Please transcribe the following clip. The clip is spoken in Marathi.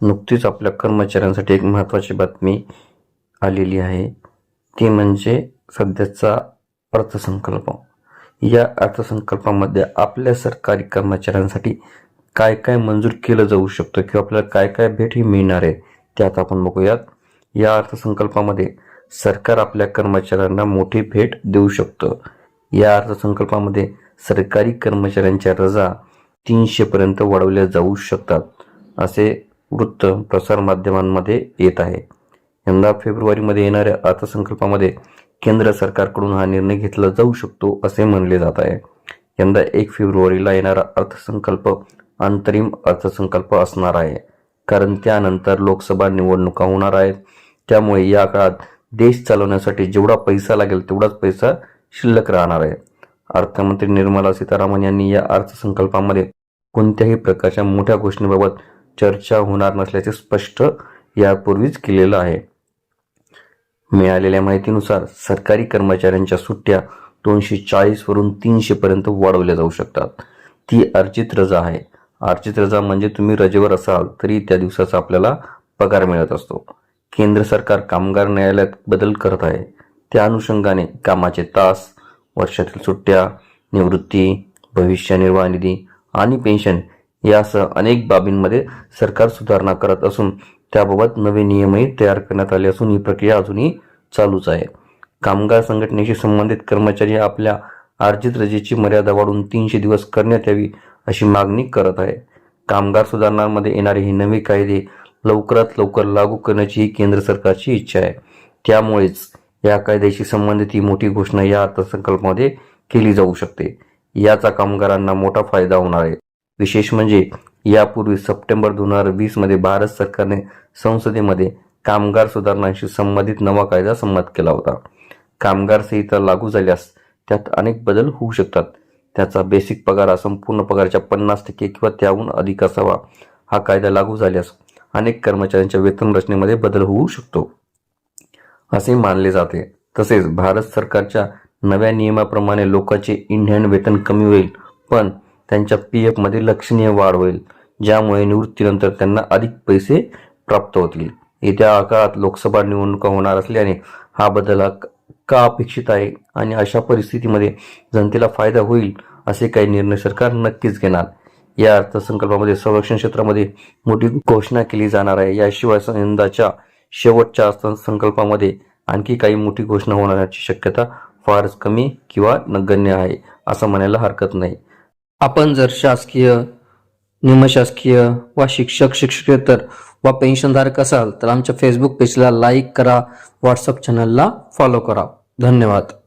नुकतीच आपल्या कर्मचाऱ्यांसाठी एक महत्त्वाची बातमी आलेली आहे. ती म्हणजे सध्याचा अर्थसंकल्प. या अर्थसंकल्पामध्ये आपल्या सरकारी कर्मचाऱ्यांसाठी काय काय मंजूर केलं जाऊ शकतं किंवा आपल्याला काय काय भेट ही मिळणार आहे ते आता आपण बघूयात. या अर्थसंकल्पामध्ये सरकार आपल्या कर्मचाऱ्यांना मोठी भेट देऊ शकतं. या अर्थसंकल्पामध्ये सरकारी कर्मचाऱ्यांच्या रजा तीनशेपर्यंत वाढवल्या जाऊ शकतात. असे वृत्त प्रसारमाध्यमांमध्ये येत आहे. यंदा फेब्रुवारीमध्ये येणाऱ्या अर्थसंकल्पामध्ये केंद्र सरकारकडून हा निर्णय घेतला जाऊ शकतो असे म्हणले जात आहे. यंदा एक फेब्रुवारीला येणारा अर्थसंकल्प अंतरिम अर्थसंकल्प असणार आहे. कारण त्यानंतर लोकसभा निवडणुका होणार आहेत. त्यामुळे या काळात देश चालवण्यासाठी जेवढा पैसा लागेल तेवढाच पैसा शिल्लक राहणार आहे. अर्थमंत्री निर्मला सीतारामन यांनी या अर्थसंकल्पामध्ये कोणत्याही प्रकारच्या मोठ्या घोषणेबाबत चर्चा होणार नसल्याचे स्पष्ट यापूर्वीच केलेलं आहे. मिळालेल्या माहितीनुसार सरकारी कर्मचाऱ्यांच्या सुट्ट्या दोनशे चाळीसवरून तीनशेपर्यंत वाढवल्या जाऊ शकतात. ती अर्जित रजा आहे. अर्जित रजा म्हणजे तुम्ही रजेवर असाल तरी त्या दिवसाचा आपल्याला पगार मिळत असतो. केंद्र सरकार कामगार न्यायालयात बदल करत आहे. त्या अनुषंगाने कामाचे तास वर्षातील सुट्ट्या निवृत्ती भविष्य निर्वाह निधी आणि पेन्शन यासह अनेक बाबींमध्ये सरकार सुधारणा करत असून त्याबाबत नवे नियमही तयार करण्यात आले असून ही प्रक्रिया अजूनही चालूच आहे. कामगार संघटनेशी संबंधित कर्मचारी आपल्या अर्जित रजेची मर्यादा वाढवून तीनशे दिवस करण्यात यावी अशी मागणी करत आहे. कामगार सुधारणांमध्ये येणारे हे नवे कायदे लवकरात लवकर लागू करण्याची ही केंद्र सरकारची इच्छा आहे. त्यामुळेच या कायद्याशी संबंधित ही मोठी घोषणा या अर्थसंकल्पामध्ये केली जाऊ शकते. याचा कामगारांना मोठा फायदा होणार आहे. विशेष म्हणजे यापूर्वी सप्टेंबर दोन हजार वीसमध्ये भारत सरकारने संसदेमध्ये कामगार सुधारणांशी संबंधित नवा कायदा संमत केला होता. कामगार संहिता लागू झाल्यास त्यात अनेक बदल होऊ शकतात. त्याचा बेसिक पगार हा संपूर्ण पगाराच्या पन्नास टक्के किंवा त्याहून अधिक असावा. हा कायदा लागू झाल्यास अनेक कर्मचाऱ्यांच्या वेतन रचनेमध्ये बदल होऊ शकतो. असे मानले जाते. तसेच भारत सरकारच्या नव्या नियमाप्रमाणे लोकांचे इंडियन वेतन कमी होईल. पण त्यांच्या पी एफमध्ये लक्षणीय वाढ होईल ज्यामुळे निवृत्तीनंतर त्यांना अधिक पैसे प्राप्त होतील. येत्या काळात लोकसभा निवडणुका होणार असल्याने हा बदल हा का अपेक्षित आहे आणि अशा परिस्थितीमध्ये जनतेला फायदा होईल असे काही निर्णय सरकार नक्कीच घेणार. या अर्थसंकल्पामध्ये संरक्षण क्षेत्रामध्ये मोठी घोषणा केली जाणार आहे. याशिवाय यंदाच्या शेवटच्या अर्थसंकल्पामध्ये आणखी काही मोठी घोषणा होण्याची शक्यता फारच कमी किंवा नगण्य आहे असं म्हणायला हरकत नाही. आपण जर शासकीय निमशासकीय वा शिक्षक शिक्षकेतर वा पेन्शनधारक असाल तर आमच्या फेसबुक पेजला लाईक करा व्हॉट्सअप चॅनलला फॉलो करा. धन्यवाद.